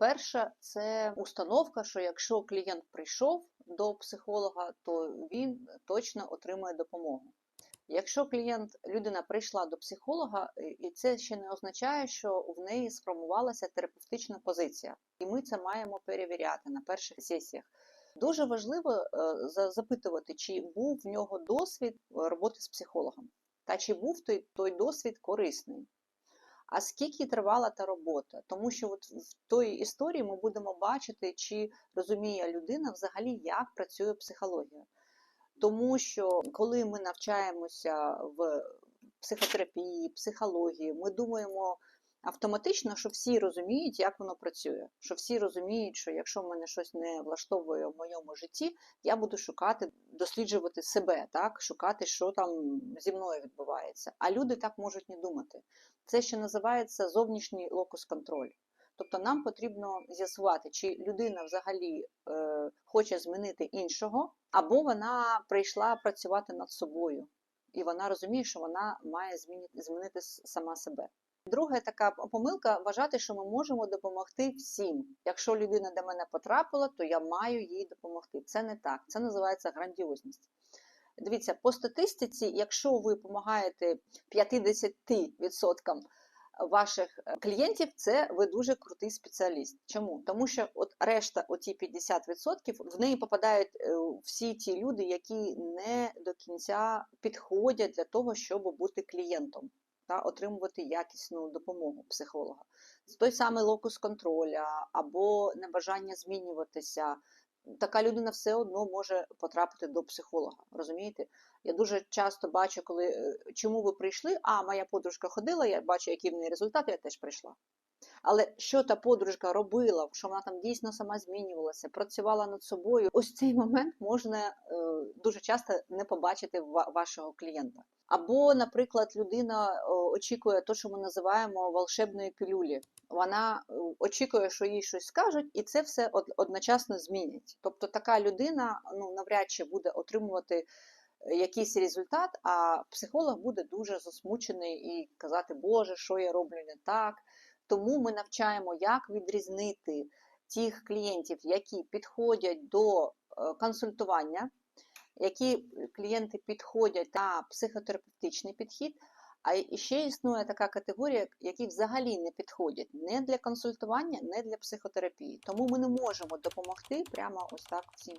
Перше, це установка, що якщо клієнт прийшов до психолога, то він точно отримує допомогу. Якщо клієнт, людина прийшла до психолога, і- це ще не означає, що в неї сформувалася терапевтична позиція, і ми це маємо перевіряти на перших сесіях. Дуже важливо е, запитувати, чи був в нього досвід роботи з психологом, та чи був той, той досвід корисний. А скільки тривала та робота? Тому що от в тої історії ми будемо бачити, чи розуміє людина взагалі, як працює психологія. Тому що коли ми навчаємося в психотерапії, психології, ми думаємо автоматично, що всі розуміють, як воно працює. Що всі розуміють, що якщо в мене щось не влаштовує в моєму житті, я буду шукати, досліджувати себе, так, шукати, що там зі мною відбувається. А люди так можуть не думати. Це ще називається зовнішній локус контроль. Тобто нам потрібно з'ясувати, чи людина взагалі е, хоче змінити іншого, або вона прийшла працювати над собою, і вона розуміє, що вона має змінити, змінити сама себе. Друга така помилка вважати, що ми можемо допомогти всім. Якщо людина до мене потрапила, то я маю їй допомогти. Це не так. Це називається грандіозність. Дивіться, по статистиці, якщо ви допомагаєте 50% ваших е, клієнтів, це ви дуже крутий спеціаліст. Чому? Тому що от решта, оті 50%, в неї попадають е, всі ті люди, які не до кінця підходять для того, щоб бути клієнтом та отримувати якісну допомогу психолога. Той самий локус контроля або небажання змінюватися. Така людина все одно може потрапити до психолога. Розумієте? Я дуже часто бачу, коли е, чому ви прийшли? А, моя подружка ходила, я бачу, який в неї результати, я теж прийшла. Але що та подружка робила, що вона там дійсно сама змінювалася, працювала над собою, ось цей момент можна е, дуже часто не побачити в вашого клієнта. Або, наприклад, людина очікує те, що ми називаємо волшебної пілюлі. Вона е, очікує, що їй щось скажуть, і це все одночасно змінять. Тобто така людина ну, навряд чи буде отримувати е, якийсь результат, а психолог буде дуже засмучений і казати, Боже, що я роблю не так. Тому ми навчаємо, як відрізнити тих клієнтів, які підходять до е, консультування, які клієнти підходять на психотерапевтичний підхід. А ще існує така категорія, які взагалі не підходять не для консультування, не для психотерапії. Тому ми не можемо допомогти прямо ось так всім.